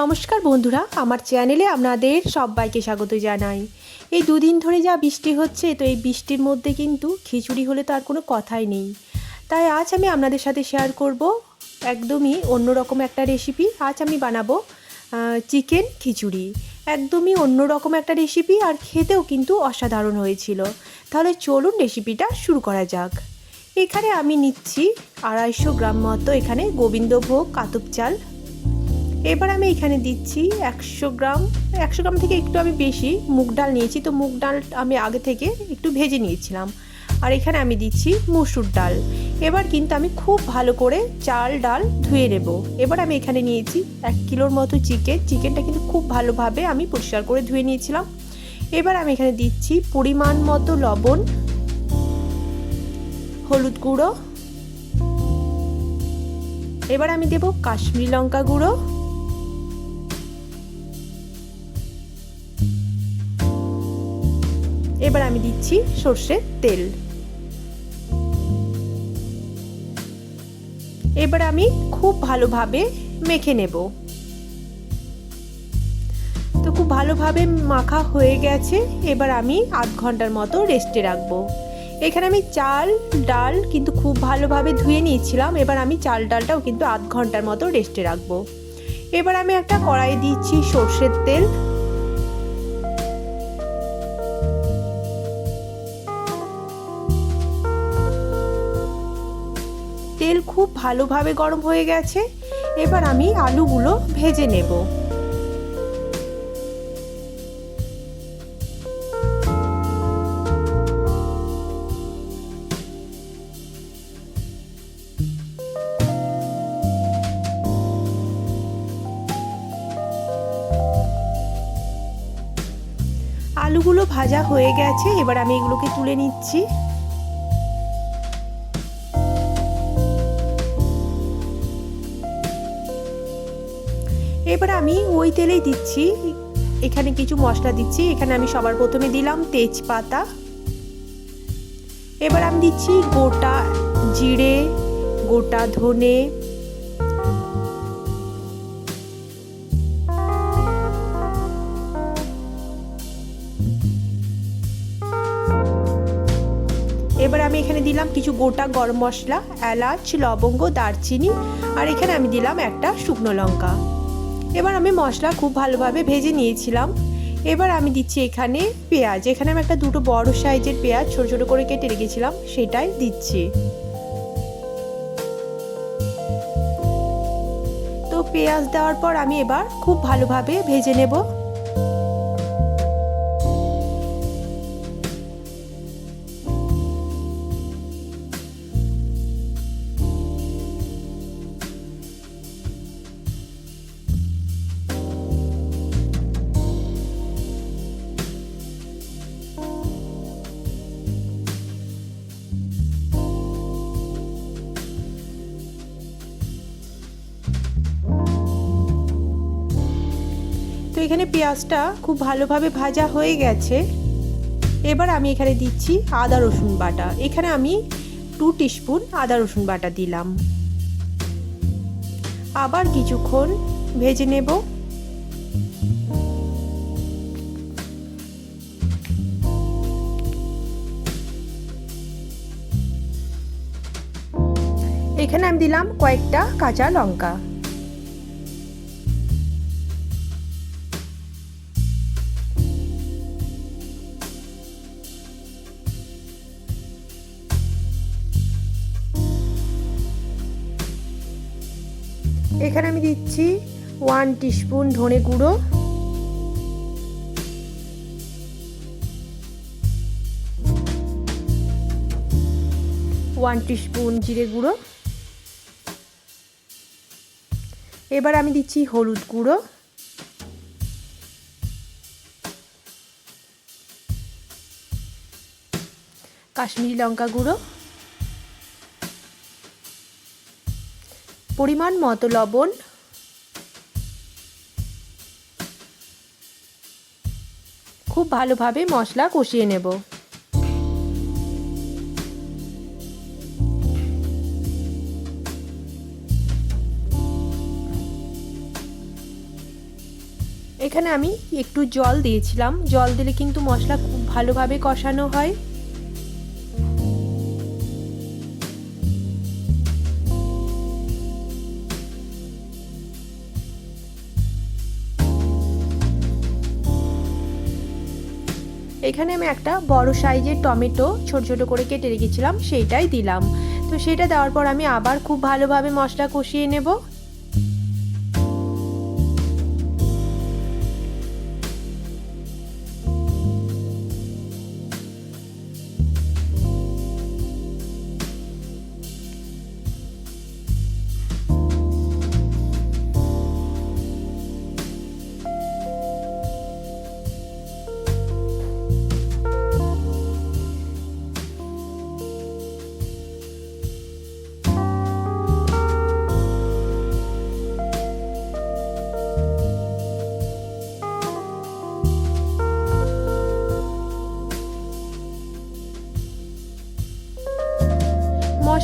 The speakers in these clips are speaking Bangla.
নমস্কার বন্ধুরা, আমার চ্যানেলে আপনাদের সবাইকে স্বাগত জানাই। এই দুদিন ধরে যা বৃষ্টি হচ্ছে, তো এই বৃষ্টির মধ্যে কিন্তু খিচুড়ি হলে তো আর কোনো কথাই নেই। তাই আজ আমি আপনাদের সাথে শেয়ার করব একদমই অন্যরকম একটা রেসিপি আজ আমি বানাবো চিকেন খিচুড়ি। একদমই অন্যরকম একটা রেসিপি আর খেতেও কিন্তু অসাধারণ হয়েছিল। তাহলে চলুন রেসিপিটা শুরু করা যাক। এখানে আমি নিচ্ছি আড়াইশো গ্রাম মতো এখানে গোবিন্দভোগ, কাতুপ চাল এবার আমি এখানে দিচ্ছি একশো গ্রাম একশো গ্রাম থেকে একটু আমি বেশি মুগ ডাল নিয়েছি। তো মুগ ডাল আমি আগে থেকে একটু ভেজে নিয়েছিলাম। আর এখানে আমি দিচ্ছি মুসুর ডাল। এবার কিন্তু আমি খুব ভালো করে চাল ডাল ধুয়ে নেব। এবার আমি এখানে নিয়েছি এক কিলোর মতো চিকেন। চিকেনটা কিন্তু খুব ভালোভাবে আমি পরিষ্কার করে ধুয়ে নিয়েছিলাম। এবার আমি এখানে দিচ্ছি পরিমাণ মতো লবণ, হলুদ গুঁড়ো। এবার আমি দেব কাশ্মীরি লঙ্কা গুঁড়ো। এবার আমি দিচ্ছি সর্ষের তেল। এবার আমি খুব ভালোভাবে মেখে নেব। তো খুব ভালোভাবে মাখা হয়ে গেছে, এবার আমি আধ ঘণ্টার মতো রেস্টে রাখব। এখানে আমি চাল, ডাল কিন্তু খুব ভালোভাবে ধুয়ে নিয়েছিলাম, এবার আমি চাল, ডালটাও কিন্তু আধ ঘণ্টার মতো রেস্টে রাখব। এবার আমি একটা কড়াই দিচ্ছি সর্ষের তেল খুব ভালোভাবে গরম হয়ে গেছে। এবার আমি আলুগুলো ভেজে নেব। আলুগুলো ভাজা হয়ে গেছে। এবার আমি এগুলোকে তুলে নিচ্ছি। এবার আমি ওই তেলেই দিচ্ছি। এখানে কিছু মশলা দিচ্ছি। এখানে আমি সবার প্রথমে দিলাম তেজপাতা। এবার আমি দিচ্ছি গোটা জিরে, গোটা ধনে। এবার আমি এখানে দিলাম কিছু গোটা গরম মশলা, এলাচ, লবঙ্গ, দারচিনি। আর এখানে আমি দিলাম একটা শুকনো লঙ্কা। এবার আমি মশলা খুব ভালোভাবে ভেজে নিয়েছিলাম। এবার আমি দিচ্ছি এখানে পেঁয়াজ। এখানে আমি একটা দুটো বড় সাইজের পেঁয়াজ ছোটো ছোটো করে কেটে রেখেছিলাম, সেটাই দিচ্ছি। তো পেঁয়াজ দেওয়ার পর আমি এবার খুব ভালোভাবে ভেজে নেব। এখানে পেঁয়াজটা খুব ভালোভাবে ভাজা হয়ে গেছে। এবার আমি এখানে দিচ্ছি আদা, রসুন বাটা। এখানে আমি টু টিস্পুন আদা, রসুন বাটা দিলাম। আবার কিছুক্ষণ ভেজে নেব। এখানে আমি দিলাম কয়েকটা কাঁচা লঙ্কা। এখানে আমি দিচ্ছি ওয়ান টিস্পুন ধনে গুঁড়ো। ওয়ান টিস্পুন জিরে গুঁড়ো। এবার আমি দিচ্ছি হলুদ গুঁড়ো। কাশ্মীরি লঙ্কা গুঁড়ো। পরিমাণ মতো লবণ, খুব ভালোভাবে মশলা কষিয়ে নেব। এখানে আমি একটু জল দিয়েছিলাম। জল দিলে কিন্তু মশলা খুব ভালোভাবে কষানো হয়। এখানে আমি একটা বড় সাইজের টমেটো ছোট ছোট করে কেটে রেখেছিলাম, সেইটাই দিলাম। তো সেটা দেওয়ার পর আমি আবার খুব ভালোভাবে মশলা কষিয়ে নেব।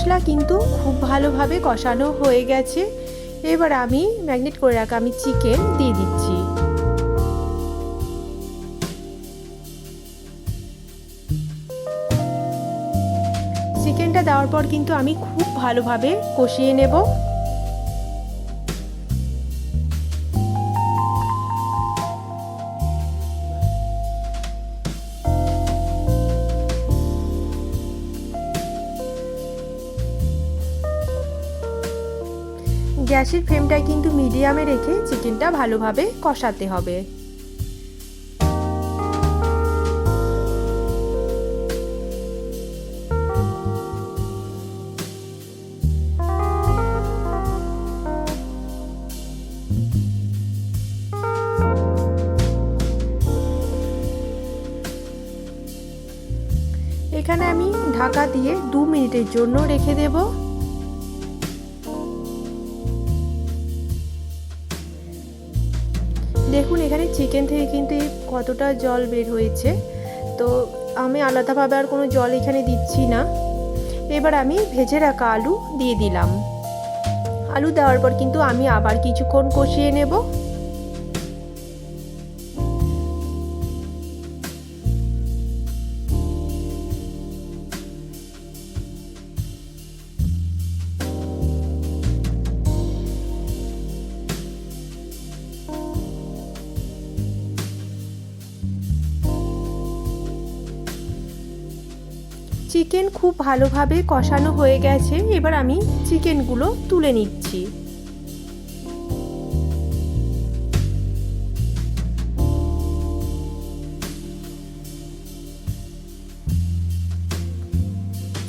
মশলা কিন্তু খুব ভালোভাবে কষানো হয়ে গেছে। এবার আমি ম্যাগনেট করে রাখা আমি চিকেন দিয়ে দিচ্ছি। চিকেনটা দেওয়ার পর কিন্তু আমি খুব ভালোভাবে কষিয়ে নেব। গ্যাসের ফ্লেমটা কিন্তু মিডিয়ামে রেখে চিকেনটা ভালোভাবে কষাতে হবে। এখানে আমি ঢাকা দিয়ে দু মিনিটের জন্য রেখে দেবো। চিকেন থেকে কিন্তু কতটা জল বের হয়েছে, তো আমি আলাদাভাবে আর কোনো জল এখানে দিচ্ছি না। এবার আমি ভেজে রাখা আলু দিয়ে দিলাম। আলু দেওয়ার পর কিন্তু আমি আবার কিছুক্ষণ কষিয়ে নেব। চিকেন খুব ভালোভাবে কষানো হয়ে গেছে। এবার আমি চিকেনগুলো তুলে নিচ্ছি।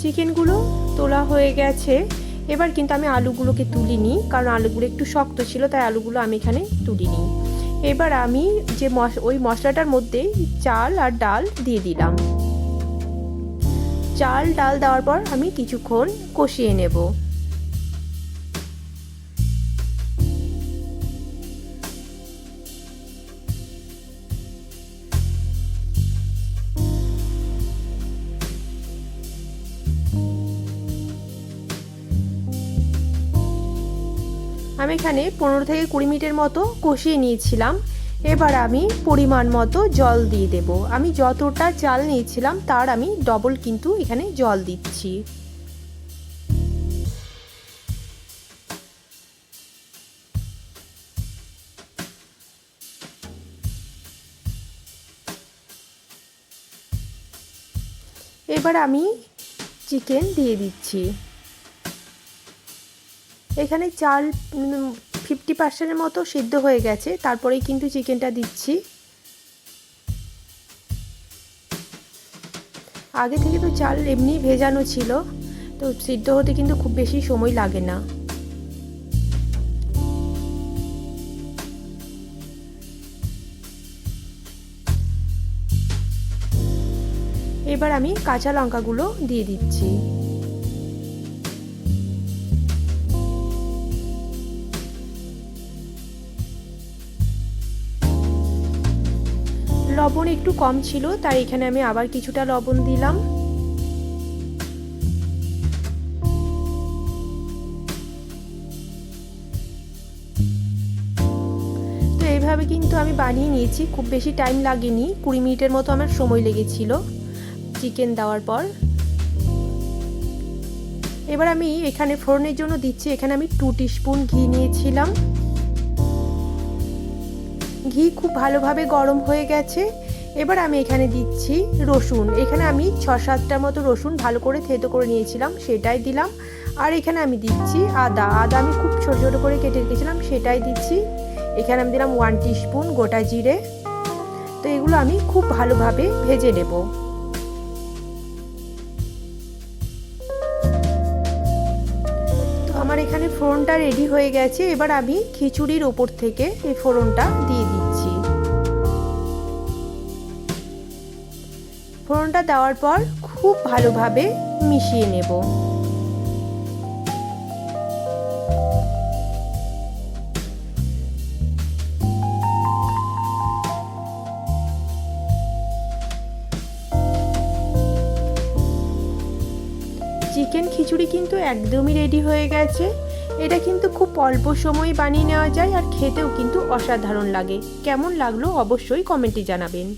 চিকেনগুলো তোলা হয়ে গেছে। এবার কিন্তু আমি আলুগুলোকে তুলিনি, কারণ আলুগুলো একটু শক্ত ছিল, তাই আলুগুলো আমি এখানে তুলিনি। এবার আমি যে মশ, ওই মশলাটার মধ্যে চাল আর ডাল দিয়ে দিলাম। চাল, ডাল দেওয়ার পর আমি কিছুক্ষণ কষিয়ে নেব। আমি এখানে পনেরো থেকে কুড়ি মিনিটের মতো কষিয়ে নিয়েছিলাম। এবার আমি পরিমাণ মতো জল দিয়ে দেব। আমি যতটা চাল নিয়েছিলাম, তার আমি ডবল কিন্তু এখানে জল দিচ্ছি। এবার আমি চিকেন দিয়ে দিচ্ছি। এখানে চাল ফিফটি পার্সেন্টের মতো সিদ্ধ হয়ে গেছে। তারপরেই কিন্তু চিকেনটা দিচ্ছি। আগে থেকে তো চাল এমনি ভেজানো ছিল, তো সিদ্ধ হতে কিন্তু খুব বেশি সময় লাগে না। এবার আমি কাঁচা লঙ্কাগুলো দিয়ে দিচ্ছি। লবণ একটু কম ছিল, তাই এখানে আমি আবার কিছুটা লবণ দিলাম। তো এইভাবে কিন্তু আমি বানিয়ে নিয়েছি, খুব বেশি টাইম লাগেনি, কুড়ি মিনিটের মতো আমার সময় লেগেছিল চিকেন দেওয়ার পর। এবার আমি এখানে ফোড়নের জন্য দিচ্ছি, এখানে আমি টু স্পুন ঘি নিয়েছিলাম। ঘি খুব ভালোভাবে গরম হয়ে গেছে। এবার আমি এখানে দিচ্ছি রসুন। এখানে আমি ছ সাতটার মতো রসুন ভালো করে থেতো করে নিয়েছিলাম, সেটাই দিলাম। আর এখানে আমি দিচ্ছি আদা। আদা আমি খুব ছোটো ছোটো করে কেটে রেখেছিলাম, সেটাই দিচ্ছি। এখানে আমি দিলাম ওয়ান স্পুন গোটা জিরে। তো এগুলো আমি খুব ভালোভাবে ভেজে নেব। তো আমার এখানে ফোড়নটা রেডি হয়ে গেছে। এবার আমি খিচুড়ির ওপর থেকে এই ফোড়নটা দিয়ে দিচ্ছি। ফোড়নটা দেওয়ার পর খুব ভালোভাবে মিশিয়ে নেব। চিকেন খিচুড়ি কিন্তু একদমই রেডি হয়ে গেছে। এটা কিন্তু খুব অল্প সময় বানিয়ে নেওয়া যায় আর খেতেও কিন্তু অসাধারণ লাগে। কেমন লাগল অবশ্যই কমেন্টে জানাবেন।